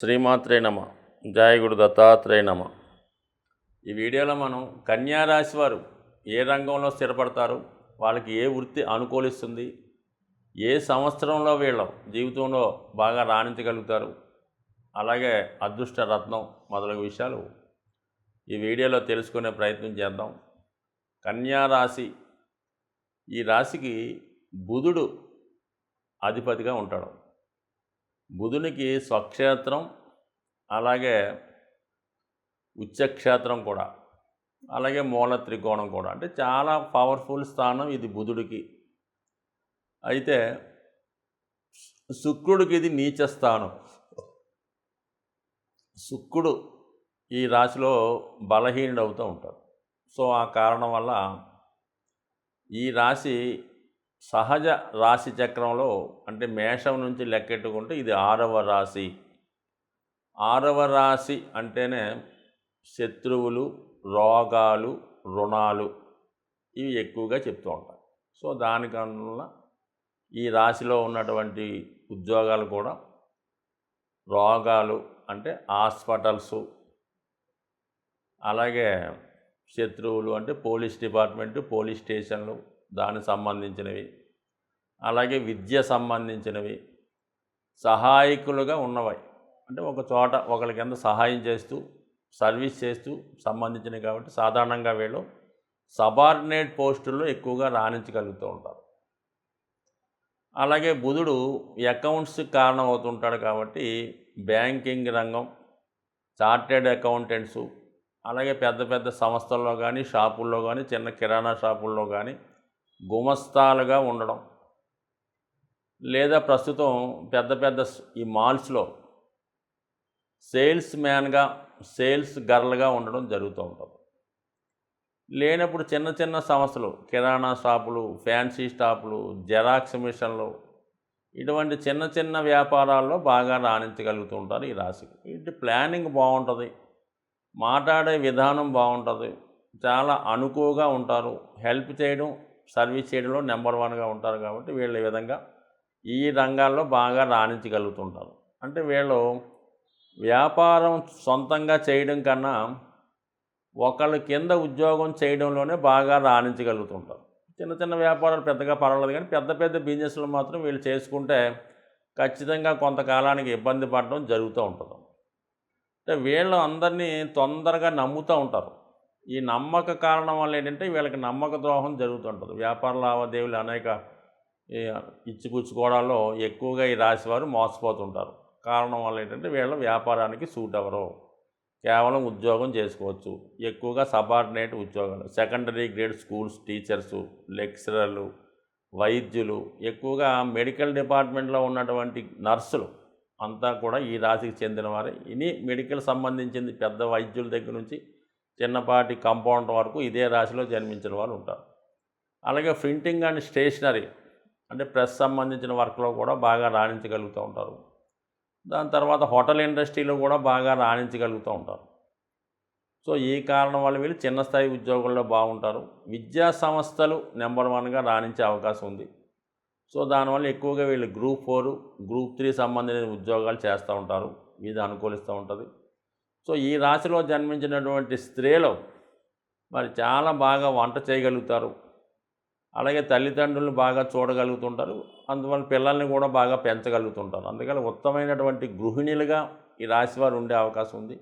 శ్రీమాత్రే నమ జాయగుడు దత్తాత్రేయ నమ. ఈ వీడియోలో మనం కన్యా రాశి వారు ఏ రంగంలో స్థిరపడతారు వాళ్ళకి ఏ వృత్తి అనుకూలిస్తుంది ఏ సంవత్సరంలో వీళ్ళ జీవితంలో బాగా రాణించగలుగుతారు అలాగే అదృష్ట రత్నం మొదలగు విషయాలు ఈ వీడియోలో తెలుసుకునే ప్రయత్నం చేద్దాం. కన్యా రాశి ఈ రాశికి బుధుడు అధిపతిగా ఉంటాడు. బుధునికి స్వక్షేత్రం అలాగే ఉచ్చక్షేత్రం కూడా అలాగే మూల త్రికోణం కూడా. అంటే చాలా పవర్ఫుల్ స్థానం ఇది బుధుడికి. అయితే శుక్రుడికి ఇది నీచ స్థానం. శుక్రుడు ఈ రాశిలో బలహీనుడు అవుతూ ఉంటాడు. సో ఆ కారణం వల్ల ఈ రాశి సహజ రాశి చక్రంలో అంటే మేషం నుంచి లెక్కెట్టుకుంటే ఇది ఆరవ రాశి. ఆరవ రాశి అంటేనే శత్రువులు రోగాలు రుణాలు ఇవి ఎక్కువగా చెప్తూ ఉంటాయి సో దానికన్నా ఈ రాశిలో ఉన్నటువంటి ఉద్యోగాలు కూడా రోగాలు అంటే హాస్పిటల్స్ అలాగే శత్రువులు అంటే పోలీస్ డిపార్ట్మెంటు పోలీస్ స్టేషన్లు దానికి సంబంధించినవి. అలాగే విద్య సంబంధించినవి. సహాయకులుగా ఉన్నవి. అంటే ఒక చోట ఒకరి కింద సహాయం చేస్తూ సర్వీస్ చేస్తూ సంబంధించినవి కాబట్టి సాధారణంగా వీళ్ళు సబార్డినేట్ పోస్టుల్లో ఎక్కువగా రాణించగలుగుతూ ఉంటారు. అలాగే బుధుడు అకౌంట్స్ కారణం అవుతుంటాడు కాబట్టి బ్యాంకింగ్ రంగం చార్టెడ్ అకౌంటెంట్సు అలాగే పెద్ద పెద్ద సంస్థల్లో కానీ షాపుల్లో కానీ చిన్న కిరాణా షాపుల్లో కానీ గుమస్తాలుగా ఉండడం. లేదా ప్రస్తుతం పెద్ద పెద్ద ఈ మాల్స్లో సేల్స్ మ్యాన్గా సేల్స్ గర్ల్గా ఉండడం జరుగుతూ ఉంటుంది. లేనప్పుడు చిన్న చిన్న సంస్థలు కిరాణా షాపులు ఫ్యాన్సీ షాపులు జెరాక్స్ మిషన్లు ఇటువంటి చిన్న చిన్న వ్యాపారాల్లో బాగా రాణించగలుగుతూ ఉంటారు ఈ రాశికి. ఇటు ప్లానింగ్ బాగుంటుంది మాట్లాడే విధానం బాగుంటుంది చాలా అనుకువగా ఉంటారు హెల్ప్ చేయడం సర్వీస్ చేయడంలో నెంబర్ వన్గా ఉంటారు కాబట్టి వీళ్ళు ఈ విధంగా ఈ రంగాల్లో బాగా రాణించగలుగుతుంటారు. అంటే వీళ్ళు వ్యాపారం సొంతంగా చేయడం కన్నా ఒకళ్ళ కింద ఉద్యోగం చేయడంలోనే బాగా రాణించగలుగుతుంటారు. చిన్న చిన్న వ్యాపారాలు పెద్దగా పర్వాలేదు కానీ పెద్ద పెద్ద బిజినెస్లు మాత్రం వీళ్ళు చేసుకుంటే ఖచ్చితంగా కొంతకాలానికి ఇబ్బంది పడడం జరుగుతూ ఉంటుంది. అంటే వీళ్ళు అందరినీ తొందరగా నమ్ముతూ ఉంటారు. ఈ నమ్మక కారణం వల్ల ఏంటంటే వీళ్ళకి నమ్మక ద్రోహం జరుగుతుంటుంది. వ్యాపార లావాదేవీలు అనేక ఇచ్చిపుచ్చుకోవడాల్లో ఎక్కువగా ఈ రాశివారు మోసపోతుంటారు. కారణం వల్ల ఏంటంటే వీళ్ళ వ్యాపారానికి సూట్ అవ్వరు కేవలం ఉద్యోగం చేసుకోవచ్చు. ఎక్కువగా సబార్డినేట్ ఉద్యోగాలు సెకండరీ గ్రేడ్ స్కూల్స్ టీచర్సు లెక్చరర్లు వైద్యులు ఎక్కువగా మెడికల్ డిపార్ట్మెంట్లో ఉన్నటువంటి నర్సులు అంతా కూడా ఈ రాశికి చెందిన వారే ఇని మెడికల్ సంబంధించింది పెద్ద వైద్యుల దగ్గర నుంచి చిన్నపాటి కంపౌండ్ వరకు ఇదే రాశిలో జన్మించిన వాళ్ళు ఉంటారు. అలాగే ప్రింటింగ్ అండ్ స్టేషనరీ అంటే ప్రెస్ సంబంధించిన వర్క్లో కూడా బాగా రాణించగలుగుతూ ఉంటారు. దాని తర్వాత హోటల్ ఇండస్ట్రీలో కూడా బాగా రాణించగలుగుతూ ఉంటారు. సో ఈ కారణం వల్ల వీళ్ళు చిన్న స్థాయి ఉద్యోగుల్లో బాగుంటారు? విద్యా సంస్థలు నెంబర్ వన్గా రాణించే అవకాశం ఉంది. సో దానివల్ల ఎక్కువగా వీళ్ళు గ్రూప్ ఫోర్ గ్రూప్ త్రీ సంబంధించిన ఉద్యోగాలు చేస్తూ ఉంటారు. ఇది అనుకూలిస్తూ ఉంటుంది. సో ఈ రాశిలో జన్మించినటువంటి స్త్రీలు మరి చాలా బాగా వంట చేయగలుగుతారు. అలాగే తల్లిదండ్రులను బాగా చూడగలుగుతుంటారు. అందువల్ల పిల్లల్ని కూడా బాగా పెంచగలుగుతుంటారు. అందుకని ఉత్తమైనటువంటి గృహిణులుగా ఈ రాశి వారు ఉండే అవకాశం ఉంది.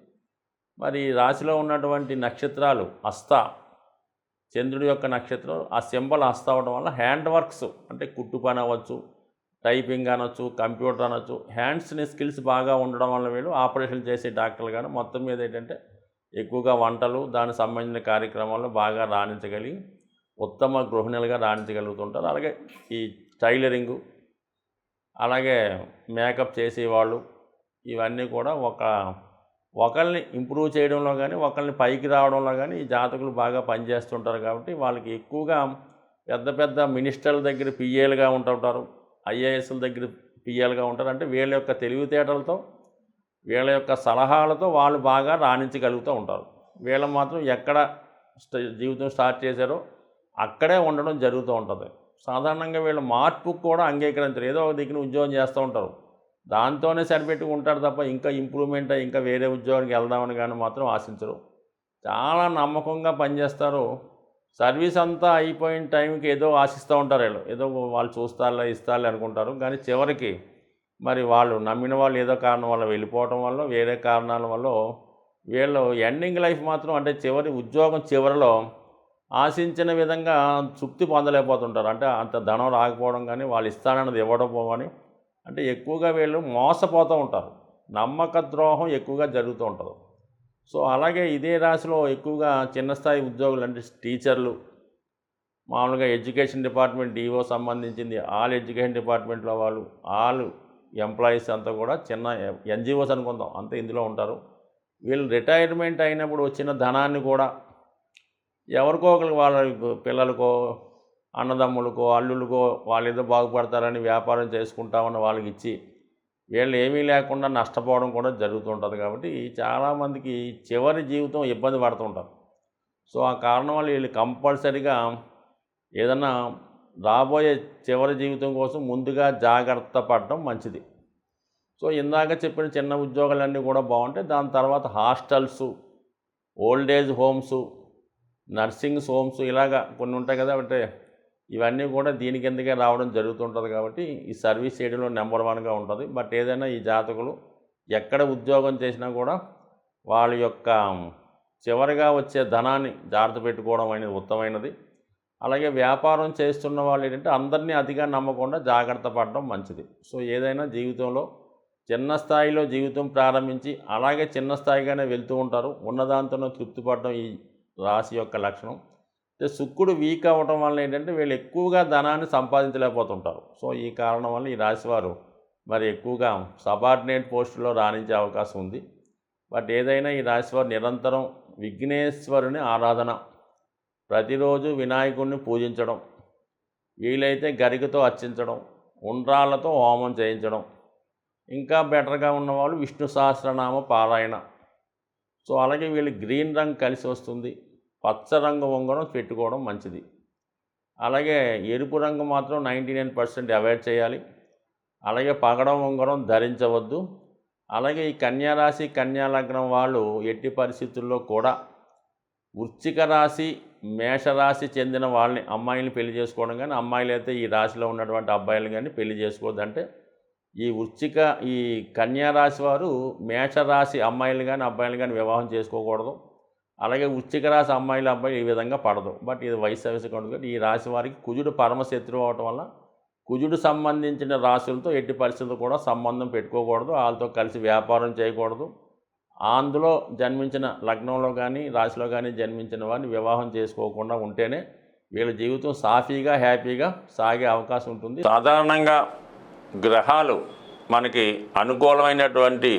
మరి ఈ రాశిలో ఉన్నటువంటి నక్షత్రాలు హస్త చంద్రుడి యొక్క నక్షత్రం ఆ సింబల్ అస్త అవడం వల్ల హ్యాండ్ వర్క్స్ అంటే కుట్టు పని అవ్వచ్చు టైపింగ్ అనొచ్చు కంప్యూటర్ అనొచ్చు హ్యాండ్స్ని స్కిల్స్ బాగా ఉండడం వల్ల వీళ్ళు ఆపరేషన్ చేసే డాక్టర్లు కానీ మొత్తం మీద ఏంటంటే ఎక్కువగా వంటలు దానికి సంబంధించిన కార్యక్రమాల్లో బాగా రాణించగలిగి ఉత్తమ గృహిణులుగా రాణించగలుగుతుంటారు. అలాగే ఈ టైలరింగు అలాగే మేకప్ చేసేవాళ్ళు ఇవన్నీ కూడా ఒక ఒకరిని ఇంప్రూవ్ చేయడంలో కానీ ఒకరిని పైకి రావడంలో కానీ ఈ జాతకులు బాగా పనిచేస్తుంటారు కాబట్టి వాళ్ళకి ఎక్కువగా పెద్ద పెద్ద మినిస్టర్ల దగ్గర పిఏలుగా ఉంటుంటారు. ఐఏఎస్ల దగ్గర పిఎల్గా ఉంటారు. అంటే వీళ్ళ యొక్క తెలివితేటలతో వీళ్ళ యొక్క సలహాలతో వాళ్ళు బాగా రాణించగలుగుతూ ఉంటారు. వీళ్ళు మాత్రం ఎక్కడ జీవితం స్టార్ట్ చేశారో అక్కడే ఉండడం జరుగుతూ ఉంటుంది. సాధారణంగా వీళ్ళు మార్పుకు కూడా అంగీకరించరు. ఏదో ఒక దిక్కున ఉద్యోగం చేస్తూ ఉంటారు. దాంతోనే సరిపెట్టుకుంటారు తప్ప ఇంకా ఇంప్రూవ్మెంట్ ఇంకా వేరే ఉద్యోగానికి వెళ్దామని కానీ మాత్రం ఆశించరు. చాలా నమ్మకంగా పనిచేస్తారు. సర్వీస్ అంతా అయిపోయిన టైంకి ఏదో ఆశిస్తూ ఉంటారు వీళ్ళు. ఏదో వాళ్ళు చూస్తారులే ఇస్తారులే అనుకుంటారు. కానీ చివరికి మరి వాళ్ళు నమ్మిన వాళ్ళు ఏదో కారణం వల్ల వెళ్ళిపోవటం వల్ల వేరే కారణాల వల్ల వీళ్ళు ఎండింగ్ లైఫ్ మాత్రం అంటే చివరి ఉద్యోగం చివరిలో ఆశించిన విధంగా తృప్తి పొందలేకపోతుంటారు. అంటే అంత ధనం రాకపోవడం కానీ వాళ్ళు ఇస్తానన్నది ఇవ్వడం కానీ అంటే ఎక్కువగా వీళ్ళు మోసపోతూ ఉంటారు. నమ్మక ద్రోహం ఎక్కువగా జరుగుతూ ఉంటుంది. సో అలాగే ఇదే రాశిలో ఎక్కువగా చిన్న స్థాయి ఉద్యోగులు అంటే టీచర్లు మామూలుగా ఎడ్యుకేషన్ డిపార్ట్మెంట్ డిఓ సంబంధించింది ఆల్ ఎడ్యుకేషన్ డిపార్ట్మెంట్లో వాళ్ళు ఆల్ ఎంప్లాయీస్ అంతా కూడా చిన్న ఎన్జిఓస్ అనుకుందాం అంతా ఇందులో ఉంటారు. వీళ్ళు రిటైర్మెంట్ అయినప్పుడు వచ్చిన ధనాన్ని కూడా ఎవరికో ఒకరికి వాళ్ళ పిల్లలకో అన్నదమ్ములకో అల్లులకో వాళ్ళు ఏదో బాగుపడతారని వ్యాపారం చేసుకుంటామని వాళ్ళకి ఇచ్చి వీళ్ళు ఏమీ లేకుండా నష్టపోవడం కూడా జరుగుతుంటుంది కాబట్టి చాలామందికి చివరి జీవితం ఇబ్బంది పడుతుంటారు సో ఆ కారణం వల్ల వీళ్ళు కంపల్సరిగా ఏదన్నా రాబోయే చివరి జీవితం కోసం ముందుగా జాగ్రత్త పడడం మంచిది. సో ఇందాక చెప్పిన చిన్న ఉద్యోగాలన్నీ కూడా బాగుంటాయి దాని తర్వాత hostels old age homes nursings homes ఇలాగా కొన్ని ఉంటాయి కదా అంటే ఇవన్నీ కూడా దీని కిందకే రావడం జరుగుతుంటుంది కాబట్టి ఈ సర్వీస్ చేయడంలో నెంబర్ వన్గా ఉంటుంది. బట్ ఏదైనా ఈ జాతకులు ఎక్కడ ఉద్యోగం చేసినా కూడా వాళ్ళ యొక్క చివరిగా వచ్చే ధనాన్ని జాగ్రత్త పెట్టుకోవడం అనేది ఉత్తమైనది. అలాగే వ్యాపారం చేస్తున్న వాళ్ళు ఏంటంటే అందరినీ అతిగా నమ్మకుండా జాగ్రత్త పడడం మంచిది. సో ఏదైనా జీవితంలో చిన్న స్థాయిలో జీవితం ప్రారంభించి అలాగే చిన్న స్థాయిగానే వెళ్తూ ఉంటారు. ఉన్నదాంతోనే తృప్తి పడడం ఈ రాశి యొక్క లక్షణం. శుక్రుడు వీక్ అవ్వటం వల్ల ఏంటంటే వీళ్ళు ఎక్కువగా ధనాన్ని సంపాదించలేకపోతుంటారు. సో ఈ కారణం వల్ల ఈ రాశి వారు మరి ఎక్కువగా సబార్డినేట్ పోస్టులో రాణించే అవకాశం ఉంది. బట్ ఏదైనా ఈ రాశివారు నిరంతరం విఘ్నేశ్వరుని ఆరాధన ప్రతిరోజు వినాయకుడిని పూజించడం వీలైతే గరికతో అర్చించడం ఉండ్రాళ్ళతో హోమం చేయించడం ఇంకా బెటర్గా ఉన్నవాళ్ళు విష్ణు సహస్రనామ పారాయణ. సో అలాగే వీళ్ళు గ్రీన్ రంగు కలిసి వస్తుంది. పచ్చ రంగు ఉంగరం పెట్టుకోవడం మంచిది. అలాగే ఎరుపు రంగు మాత్రం నైంటీ నైన్ పర్సెంట్ అవాయిడ్ చేయాలి. అలాగే పగడం ఉంగరం ధరించవద్దు. అలాగే ఈ కన్యారాశి కన్యాలగ్నం వాళ్ళు ఎట్టి పరిస్థితుల్లో కూడా వృశ్చిక రాశి మేషరాశి చెందిన వాళ్ళని అమ్మాయిని పెళ్ళి చేసుకోవడం కానీ అమ్మాయిలు అయితే ఈ రాశిలో ఉన్నటువంటి అబ్బాయిలు కానీ పెళ్ళి చేసుకోవద్దు అంటే ఈ వృశ్చిక ఈ కన్యారాశి వారు మేషరాశి అమ్మాయిలు కానీ అబ్బాయిలు కానీ వివాహం చేసుకోకూడదు. అలాగే వృశ్చిక రాశి అమ్మాయిలు అబ్బాయిలు ఈ విధంగా పడదు. బట్ ఇది వయసు వయసు ఈ రాశి వారికి కుజుడు పరమశత్రువు అవటం వల్ల కుజుడు సంబంధించిన రాశులతో ఎట్టి పరిస్థితులు కూడా సంబంధం పెట్టుకోకూడదు. వాళ్ళతో కలిసి వ్యాపారం చేయకూడదు. అందులో జన్మించిన లగ్నంలో కానీ రాశిలో కానీ జన్మించిన వారిని వివాహం చేసుకోకుండా ఉంటేనే వీళ్ళ జీవితం సాఫీగా హ్యాపీగా సాగే అవకాశం ఉంటుంది. సాధారణంగా గ్రహాలు మనకి అనుకూలమైనటువంటి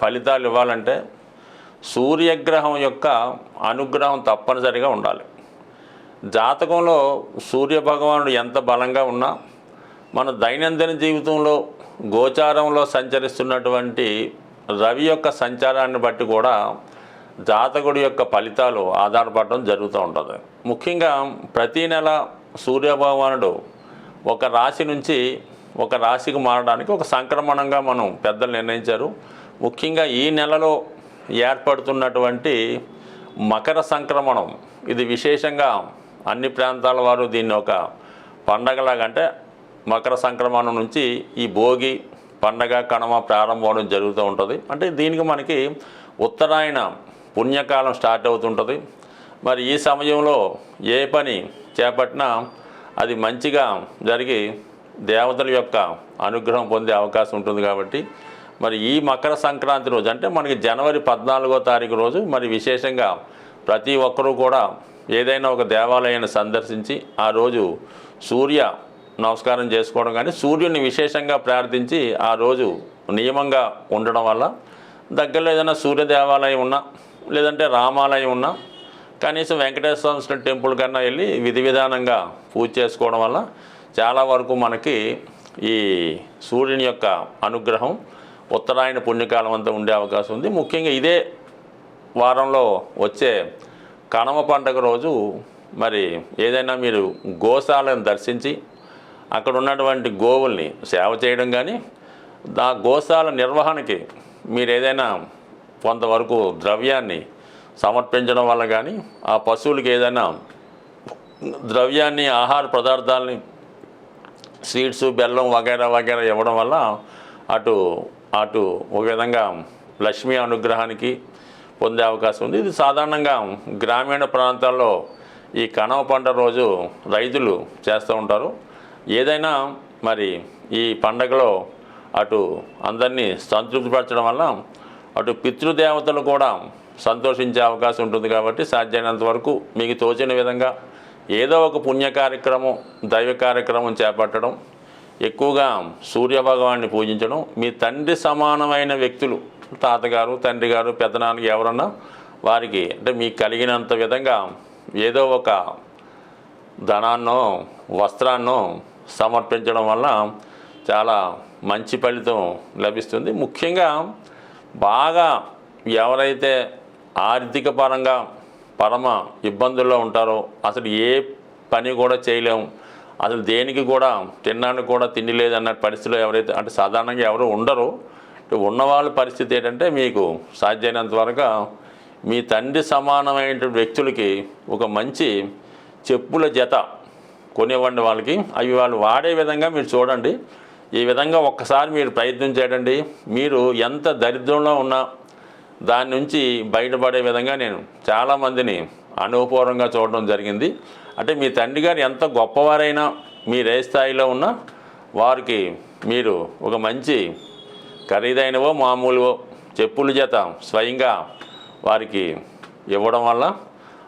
ఫలితాలు ఇవ్వాలంటే సూర్యగ్రహం యొక్క అనుగ్రహం తప్పనిసరిగా ఉండాలి. జాతకంలో సూర్యభగవానుడు ఎంత బలంగా ఉన్నా మన దైనందిన జీవితంలో గోచారంలో సంచరిస్తున్నటువంటి రవి యొక్క సంచారాన్ని బట్టి కూడా జాతకుడి యొక్క ఫలితాలు ఆధారపడడం జరుగుతూ ఉంటుంది. ముఖ్యంగా ప్రతీ నెల సూర్యభగవానుడు ఒక రాశి నుంచి ఒక రాశికి మారడానికి ఒక సంక్రమణంగా మనం పెద్దలు నిర్ణయించారు. ముఖ్యంగా ఈ నెలలో ఏర్పడుతున్నటువంటి మకర సంక్రమణం. ఇది విశేషంగా అన్ని ప్రాంతాల వారు దీన్ని ఒక పండగలాగా అంటే మకర సంక్రమణం నుంచి ఈ భోగి పండగ కణమ ప్రారంభం జరుగుతూ ఉంటుంది. అంటే దీనికి మనకి ఉత్తరాయణ పుణ్యకాలం స్టార్ట్ అవుతుంటుంది. మరి ఈ సమయంలో ఏ పని చేపట్టినా అది మంచిగా జరిగి దేవతల యొక్క అనుగ్రహం పొందే అవకాశం ఉంటుంది కాబట్టి మరి ఈ మకర సంక్రాంతి రోజు అంటే మనకి జనవరి పద్నాలుగో తారీఖు రోజు మరి విశేషంగా ప్రతి ఒక్కరూ కూడా ఏదైనా ఒక దేవాలయాన్ని సందర్శించి ఆ రోజు సూర్య నమస్కారం చేసుకోవడం కానీ సూర్యుని విశేషంగా ప్రార్థించి ఆ రోజు నియమంగా ఉండడం వల్ల దగ్గరలో ఏదైనా సూర్య దేవాలయం ఉన్నా లేదంటే రామాలయం ఉన్నా కనీసం వెంకటేశ్వర స్వామి టెంపుల్ కన్నా వెళ్ళి విధి విధానంగా పూజ చేసుకోవడం వల్ల చాలా వరకు మనకి ఈ సూర్యుని యొక్క అనుగ్రహం ఉత్తరాయణ పుణ్యకాలం అంతా ఉండే అవకాశం ఉంది. ముఖ్యంగా ఇదే వారంలో వచ్చే కనమ పండగ రోజు మరి ఏదైనా మీరు గోశాలను దర్శించి అక్కడ ఉన్నటువంటి గోవుల్ని సేవ చేయడం కానీ దా గోశాల నిర్వహణకి మీరు ఏదైనా కొంతవరకు ద్రవ్యాన్ని సమర్పించడం వల్ల కానీ ఆ పశువులకి ఏదైనా ద్రవ్యాన్ని ఆహార పదార్థాలని స్వీట్స్ బెల్లం వగైరా వగైరా ఇవ్వడం వల్ల అటు అటు ఒక విధంగా లక్ష్మీ అనుగ్రహానికి పొందే అవకాశం ఉంది. ఇది సాధారణంగా గ్రామీణ ప్రాంతాల్లో ఈ కనవ పంట రోజు రైతులు చేస్తూ ఉంటారు. ఏదైనా మరి ఈ పండగలో అటు అందరినీ సంతృప్తిపరచడం వల్ల అటు పితృదేవతలు కూడా సంతోషించే అవకాశం ఉంటుంది కాబట్టి సాధ్యమైనంత వరకు మీకు తోచిన విధంగా ఏదో ఒక పుణ్య కార్యక్రమం దైవ కార్యక్రమం చేపట్టడం ఎక్కువగా సూర్యభగవాన్ని పూజించడం. మీ తండ్రి సమానమైన వ్యక్తులు తాతగారు తండ్రి గారు పెద్దనాన్నకి ఎవరన్నా వారికి అంటే మీకు కలిగినంత విధంగా ఏదో ఒక ధనాన్నో వస్త్రాన్నో సమర్పించడం వల్ల చాలా మంచి ఫలితం లభిస్తుంది. ముఖ్యంగా బాగా ఎవరైతే ఆర్థిక పరంగా పరమ ఇబ్బందుల్లో ఉంటారో అసలు ఏ పని కూడా చేయలేము అసలు దేనికి కూడా తినడానికి కూడా తిండి లేదన్న పరిస్థితిలో ఎవరైతే అంటే సాధారణంగా ఎవరు ఉండరు. ఉన్నవాళ్ళ పరిస్థితి ఏంటంటే మీకు సాధ్యమైనంత వరకు మీ తండ్రి సమానమైన వ్యక్తులకి ఒక మంచి చెప్పుల జత కొనివ్వండి వాళ్ళకి. అవి వాళ్ళు వాడే విధంగా మీరు చూడండి. ఈ విధంగా ఒక్కసారి మీరు ప్రయత్నం చేయండి. మీరు ఎంత దరిద్రంలో ఉన్నా దాని నుంచి బయటపడే విధంగా నేను చాలామందిని అనుభవపూర్వంగా చూడడం జరిగింది. అంటే మీ తండ్రి గారు ఎంత గొప్పవారైనా మీరు ఏ స్థాయిలో ఉన్నా వారికి మీరు ఒక మంచి ఖరీదైనవో మామూలువో చెప్పుల చేత స్వయంగా వారికి ఇవ్వడం వల్ల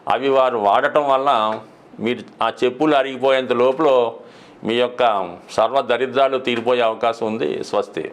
అవి వారు వాడటం వల్ల మీరు ఆ చెప్పులు అరిగిపోయేంత లోపల మీ యొక్క సర్వ దరిద్రాలు తీరిపోయే అవకాశం ఉంది. స్వస్తి.